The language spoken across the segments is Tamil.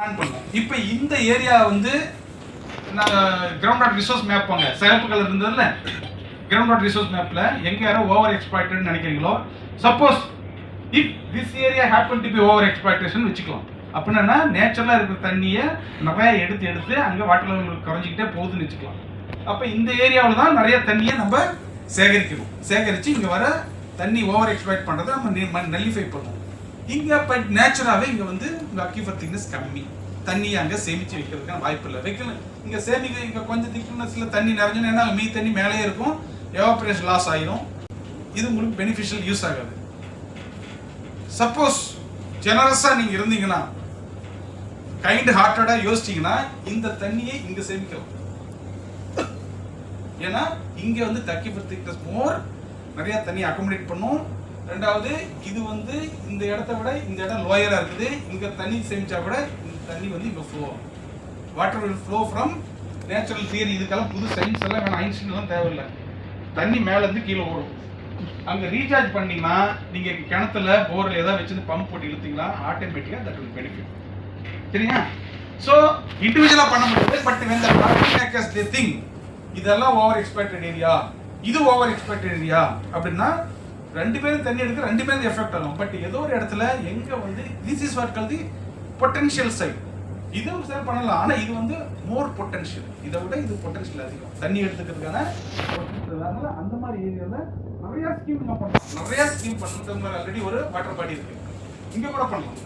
பிளான் பண்ணோம். இப்போ இந்த ஏரியா வந்து நாங்கள் கிரவுண்ட் வாட்டர் ரிசோர்ஸ் மேப் போங்க சிறப்பு கலர் இருந்ததுல கிரவுண்ட் வாட்டர் ரிசோர்ஸ் மேப்ல எங்க யாரோ ஓவர் எக்ஸ்பிளாய்டட் நினைக்கிறீங்களோ? Suppose if this area happen to be over exploitation வச்சுக்கலாம். அப்படின்னா நேச்சுரலா இருக்கிற தண்ணியை நிறைய எடுத்து எடுத்து அங்க வாட்டர் லெவல் குறைஞ்சிக்கிட்டே போகுதுன்னு வச்சுக்கலாம். அப்ப இந்த ஏரியாவில் தான் நிறைய தண்ணியை நம்ம சேகரிக்கணும். சேகரிச்சு இங்க வர தண்ணி ஓவர் எக்ஸ்பிளாய்ட் பண்றதை நம்ம நல்லிஃபை பண்ணுவோம். இங்கே பட் நேச்சுராவே இங்க வந்து உங்க அக்யூஃபர் திக்னஸ் கம்மி. தண்ணி அங்க சேமிச்சு வைக்கிறதுக்கான வாய்ப்பு இல்லை. வைக்கல. இங்க சேமிக்க இங்க கொஞ்சம் திக்னஸில் தண்ணி நிறைஞ்சுன்னு ஏன்னா மீ தண்ணி மேலேயே இருக்கும். எவாபரேஷன் லாஸ் ஆகிடும் இது உங்களுக்கு பெனிஃபிஷியல் யூஸ் ஆகாது. சப்போஸ் ஜெனரஸா நீங்க இருந்தீங்கன்னா கைண்ட் ஹார்ட்டடாக யோசிச்சீங்கன்னா இந்த தண்ணியை இங்க சேமிக்கலாம். ஏன்னா இங்கே வந்து தக்கி திக்னஸ் மோர் நிறைய தண்ணி அக்கோமடேட் பண்ணும். ரெண்டாவது இது வந்து இந்த இடத்த விட இந்த இடம் லோயராக இருக்குது. இங்கே தண்ணி சேமிச்சா கூட இந்த தண்ணி வந்து இப்போ flow water will flow from natural theory இதுக்கெல்லாம் புது சயின்ஸ் எல்லாம் வேணும். ஐன்ஸ்டீன் தேவையில்லை. தண்ணி மேலேருந்து கீழே ஓடும். அங்கே ரீசார்ஜ் பண்ணிங்கன்னா நீங்கள் கிணத்துல போரில் ஏதாவது வச்சுருந்து பம்ப் போட்டு இழுத்தீங்களா ஆட்டோமேட்டிக்காக தட் வில் பெனிஃபிட் சரிங்களா? ஸோ இண்டிவிஜுவலாக பண்ண முடியாது. But when makers the thing இதெல்லாம் ஓவர் எக்ஸ்பெக்டட் ஏரியா இது ஓவர் எக்ஸ்பெக்டட் ஏரியா அப்படின்னா ரெண்டு பேரும் தண்ணி எடுக்க ரெண்டு பேரும் எஃபெக்ட் ஆகும் பட் ஏதோ ஒரு இடத்துல எங்க வந்து this is what called the potential site இதுவும் சார் பண்ணலாம். ஆனால் இது வந்து மோர் பொட்டன்ஷியல் இதை விட இது பொட்டன்ஷியல் அதிகம். தண்ணி எடுத்துக்கிறதுக்கான அதனால அந்த மாதிரி ஏரியாவில் நிறைய ஸ்கீம் பண்ணலாம். நிறைய ஸ்கீம் பண்ணுறது மாதிரி ஆல்ரெடி ஒரு வாட்டர் பாடி இருக்கு. இங்கே கூட பண்ணலாம்.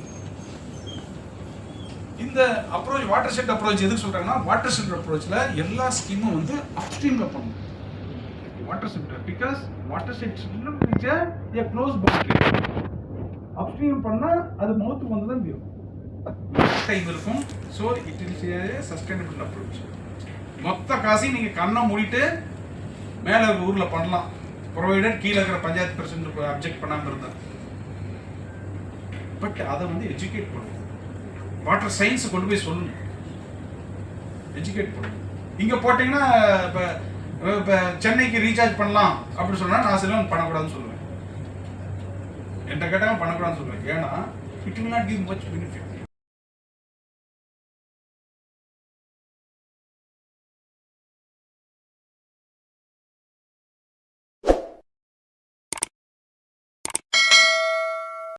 இந்த அப்ரோச் வாட்டர் ஷெட் அப்ரோச் எதுக்கு சொல்கிறாங்கன்னா வாட்டர் ஷெட் அப்ரோச்சில் எல்லா ஸ்கீமும் வந்து அப்ஸ்ட்ரீமில் பண்ணணும். Watershed because watershed a close boundary upstream பண்ணா அது மவுத்துக்கு வந்து தான் தீரும் டைம் இருக்கும். So it is a sustainable approach மொத்த காசையும் நீங்க கண்ணை மூடிட்டு மேல ஊரில் ஊர்ல பண்ணலாம். ப்ரொவைடட் கீழே இருக்கிற பஞ்சாயத்து பிரசிடண்ட் அப்ஜெக்ட் பண்ணாம இருந்தார் பட் அதை வந்து எஜுகேட் பண்ணணும். வாட்டர் சயின்ஸ் கொண்டு போய் சொல்லணும். எஜுகேட் பண்ணணும். இங்க போட்டீங்கன்னா இப்போ இப்போ சென்னைக்கு ரீசார்ஜ் பண்ணலாம் அப்படின்னு சொன்னால் நான் சில பண்ணக்கூடாதுன்னு சொல்லுவேன். என்கிட்ட கேட்டால் பண்ணக்கூடாதுன்னு சொல்லுவேன். ஏன்னா it will not give much benefit